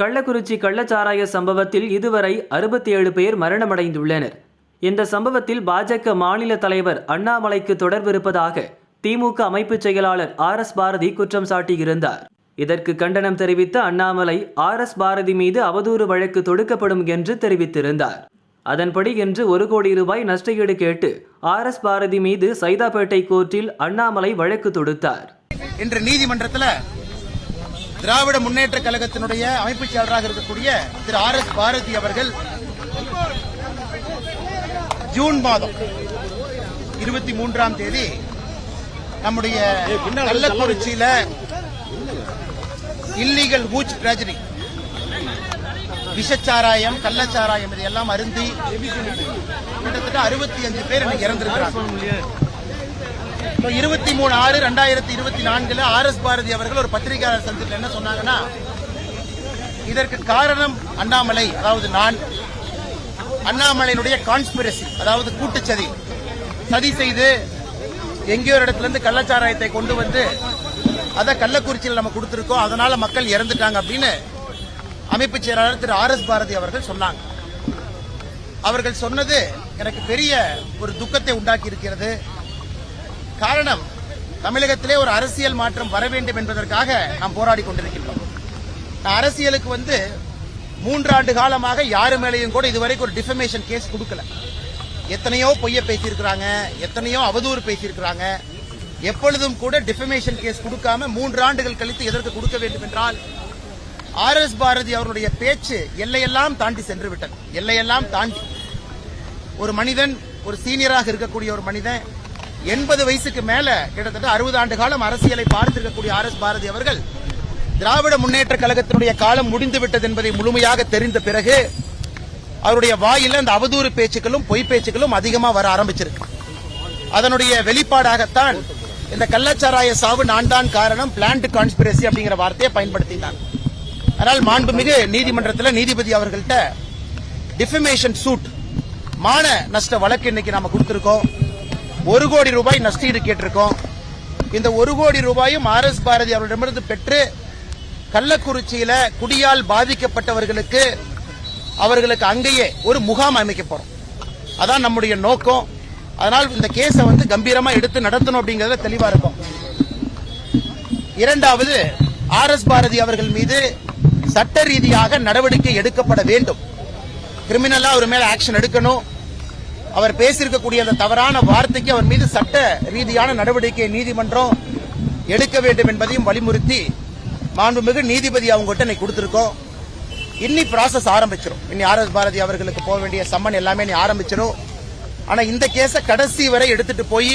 கள்ளக்குறிச்சி கள்ளச்சாராய சம்பவத்தில் இதுவரை அறுபத்தி ஏழு பேர் மரணமடைந்துள்ளனர். இந்த சம்பவத்தில் பாஜக மாநில தலைவர் அண்ணாமலைக்கு தொடர்பு இருப்பதாக திமுக அமைப்புச் செயலாளர் ஆர் எஸ் பாரதி குற்றம் சாட்டியிருந்தார். இதற்கு கண்டனம் தெரிவித்த அண்ணாமலை ஆர் எஸ் பாரதி மீது அவதூறு வழக்கு தொடுக்கப்படும் என்று தெரிவித்திருந்தார். அதன்படி இன்று ஒரு கோடி ரூபாய் நஷ்டஈடு கேட்டு ஆர் எஸ் பாரதி மீது சைதாப்பேட்டை கோர்ட்டில் அண்ணாமலை வழக்கு தொடுத்தார். இன்று நீதிமன்றத்தில் திராவிட முன்னேற்ற கழகத்தினுடைய அமைப்புச் செயலராக இருக்கக்கூடிய திரு ஆர் எஸ் பாரதி அவர்கள் ஜூன் மாதம் இருபத்தி மூன்றாம் தேதி நம்முடைய கள்ளக்குறிச்சியில இல்லீகல் ஊச் ட்ராஜடி விஷச்சாராயம் கள்ளச்சாராயம் இதையெல்லாம் அருந்தி கிட்டத்தட்ட அறுபத்தி அஞ்சு பேர் இன்னைக்கு இறந்திருக்கிறாங்க. இருபத்தி மூணு ஆறு ரெண்டாயிரத்தி இருபத்தி நான்குல ஆர் எஸ் பாரதி அவர்கள் ஒரு பத்திரிகையாளர் சந்திப்பில் என்ன சொன்னாங்கன்னா இதற்கு காரணம் அண்ணாமலை அதாவது நான். அண்ணாமலையினுடைய கான்ஸ்பிரசி அதாவது கூட்டுச்சதி. சதி செய்து எங்கேயோ இடத்துல இருந்து கள்ளச்சாராயத்தை கொண்டு வந்து அதை கள்ளக்குறிச்சியில் நம்ம கொடுத்துருக்கோம். அதனால மக்கள் இறந்துட்டாங்க அப்படின்னு அமைப்பு செயலாளர் திரு ஆர் எஸ் பாரதி அவர்கள் சொன்னாங்க. அவர்கள் சொன்னது எனக்கு பெரிய ஒரு துக்கத்தை உண்டாக்கி இருக்கிறது காரணம் தமிழகத்திலே ஒரு அரசியல் மாற்றம் வர வேண்டும் என்பதற்காக நாம் போராடி கொண்டிருக்கின்றோம். நான் அரசியலுக்கு வந்து மூன்றாண்டு காலமாக யாரு மேலேயும் கூட இதுவரைக்கும் ஒரு டிஃபமேஷன் கேஸ் கொடுக்கல. எத்தனையோ பொய்ய பேசியிருக்கிறாங்க எத்தனையோ அவதூறு பேசியிருக்கிறாங்க. எப்பொழுதும் கூட டிஃபமேஷன் கேஸ் கொடுக்காம மூன்று ஆண்டுகள் கழித்து எதற்கு கொடுக்க வேண்டும் என்றால் ஆர் எஸ் பாரதி அவருடைய பேச்சு எல்லையெல்லாம் தாண்டி சென்று விட்டது. எல்லையெல்லாம் தாண்டி ஒரு மனிதன் ஒரு சீனியராக இருக்கக்கூடிய ஒரு மனிதன் எண்பது வயசுக்கு மேல கிட்டத்தட்ட அறுபது ஆண்டு காலம் அரசியலை பார்த்திருக்கக்கூடிய ஆர் எஸ் பாரதி அவர்கள் திராவிட முன்னேற்ற கழகத்தினுடைய காலம் முடிந்து விட்டது என்பதை முழுமையாக தெரிந்த பிறகு அவருடைய வாயில அந்த அவதூறு பேச்சுக்களும் பொய் பேச்சுக்களும் அதிகமா வர ஆரம்பிச்சிருக்கு. அதனுடைய வெளிப்பாடாகத்தான் இந்த கள்ளச்சாராய சாவு நான் தான் காரணம் பிளான்ட் கான்ஸ்பிரசி அப்படிங்கிற வார்த்தையை பயன்படுத்தினார் ஆனால் மாண்புமிகு நீதிமன்றத்தில் நீதிபதி அவர்கள்ட்ட டிஃபமேஷன் சூட் மான நஷ்ட வழக்கு இன்னைக்கு நாம கொடுத்திருக்கோம். ஒரு கோடி ரூபாய் நஷ்டீடு கேட்டிருக்கோம். இந்த ஒரு கோடி ரூபாயும் ஆர் எஸ் பாரதி அவர்களிடமிருந்து பெற்று கள்ளக்குறிச்சியில குடியால் பாதிக்கப்பட்டவர்களுக்கு அவர்களுக்கு அங்கேயே ஒரு முகாம் அமைக்க போறோம். அதான் நம்முடைய நோக்கம். அதனால் இந்த கேஸை வந்து கம்பீரமா எடுத்து நடத்தணும் அப்படிங்கறத தெளிவா இருக்கும். இரண்டாவது ஆர் எஸ் பாரதி அவர்கள் மீது சட்ட ரீதியாக நடவடிக்கை எடுக்கப்பட வேண்டும். கிரிமினலா அவர் மேல ஆக்ஷன் எடுக்கணும். அவர் பேசியிருக்கக்கூடிய அந்த தவறான வார்த்தைக்கு அவர் மீது சட்ட ரீதியான நடவடிக்கை நீதிமன்றம் எடுக்க வேண்டும் என்பதையும் வலியுறுத்தி மாண்புமிகு நீதிபதி அவங்ககிட்ட இன்னைக்கு கொடுத்திருக்கோம். இன்னி ப்ராசஸ் ஆரம்பிச்சிடும் இன்னி ஆர் எஸ் பாரதி அவர்களுக்கு போக வேண்டிய சம்மன் எல்லாமே நீ ஆரம்பிச்சிடும் ஆனா இந்த கேஸை கடைசி வரை எடுத்துட்டு போய்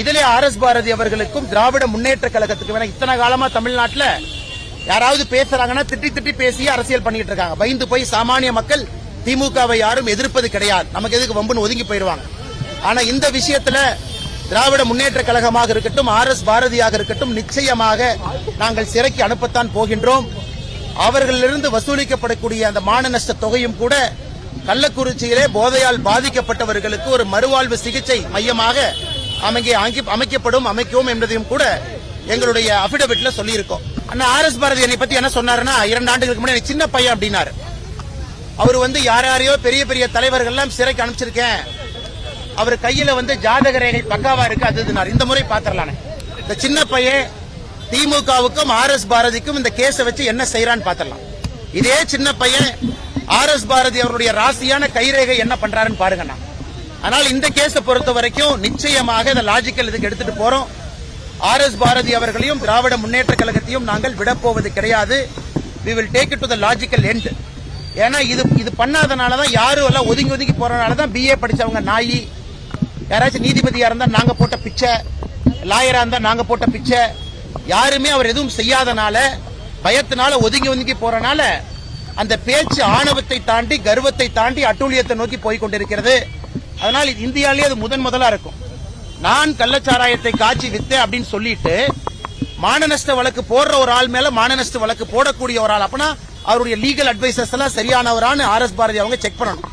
இதிலே ஆர் எஸ் பாரதி அவர்களுக்கும் திராவிட முன்னேற்ற கழகத்துக்கு வேணா இத்தனை காலமா தமிழ்நாட்டில் யாராவது பேசுறாங்கன்னா திட்டி திட்டி பேசி அரசியல் பண்ணிட்டு இருக்காங்க. பயந்து போய் சாமானிய மக்கள் திமுகவை யாரும் எதிர்ப்பது கிடையாது. நமக்கு எதுக்கு வம்புன்னு ஒதுங்கி போயிருவாங்க ஆனா இந்த விஷயத்துல திராவிட முன்னேற்ற கழகமாக இருக்கட்டும் ஆர் எஸ் பாரதியாக இருக்கட்டும் நிச்சயமாக நாங்கள் சிறைக்கு அனுப்பத்தான் போகின்றோம். அவர்களிலிருந்து வசூலிக்கப்படக்கூடிய அந்த மான நஷ்ட தொகையும் கூட கள்ளக்குறிச்சியிலே போதையால் பாதிக்கப்பட்டவர்களுக்கு ஒரு மறுவாழ்வு சிகிச்சை மையமாக அமைக்க அமைக்கப்படும் அமைக்கவும் என்பதையும் கூட எங்களுடைய அபிடவிட்ல சொல்லியிருக்கோம். அண்ணா ஆர் எஸ் பாரதி என்னை பத்தி என்ன சொன்னாருன்னா இரண்டு ஆண்டுகளுக்கு முன்னாடி சின்ன பையன் அப்படின்னாரு. அவர் வந்து யார் யாரையோ பெரிய பெரிய தலைவர்கள் எல்லாம் சிறைக்கு அனுப்பிச்சிருக்கேன். அவர் கையில வந்து ஜாதக ரேகை பக்காவா இருக்கு அது இந்த முறை பாத்திரலானே இந்த சின்ன பையன் திமுகவுக்கும் ஆர் எஸ் பாரதிக்கும் இந்த கேஸை வச்சு என்ன செய்யறான்னு பாத்திரலாம். இதே சின்ன பையன் ஆர் எஸ் பாரதி அவருடைய ராசியான கைரேகை என்ன பண்றாருன்னு பாருங்கண்ணா ஆனால் இந்த கேஸை பொறுத்த வரைக்கும் நிச்சயமாக இந்த லாஜிக்கல் இதுக்கு எடுத்துட்டு போறோம். ஆர் எஸ் பாரதி அவர்களையும் திராவிட முன்னேற்ற கழகத்தையும் நாங்கள் விடப்போவது கிடையாது. We will take it to the logical end ஏன்னா இது இது பண்ணாதனால தான் யாரும் எல்லாம் ஒதுங்கி ஒதுங்கி போறதுனால தான் பிஏ படித்தவங்க நாயி. யாராச்சும் நீதிபதியாக இருந்தால் நாங்கள் போட்ட பிச்சை லாயராக இருந்தால் நாங்கள் போட்ட பிச்சை. யாருமே அவர் எதுவும் செய்யாதனால பயத்தினால ஒதுங்கி ஒதுங்கி போறனால அந்த பேச்சு ஆணவத்தை தாண்டி கர்வத்தை தாண்டி அட்டூழியத்தை நோக்கி போய் கொண்டிருக்கிறது. அதனால் இது இந்தியாவிலே அது முதன் முதலா இருக்கும். நான் கள்ளச்சாராயத்தை காட்சி வித்தேன் அப்படின்னு சொல்லிட்டு மானநஷ்ட வழக்கு போடுற ஒரு ஆள் மேல மானநஷ்ட வழக்கு போடக்கூடிய ஒரு ஆள். அப்பனா அவருடைய லீகல் அட்வைசர்ஸ் எல்லாம் சரியானவரான்னு ஆர் எஸ் பாரதி அவங்க செக் பண்ணணும்.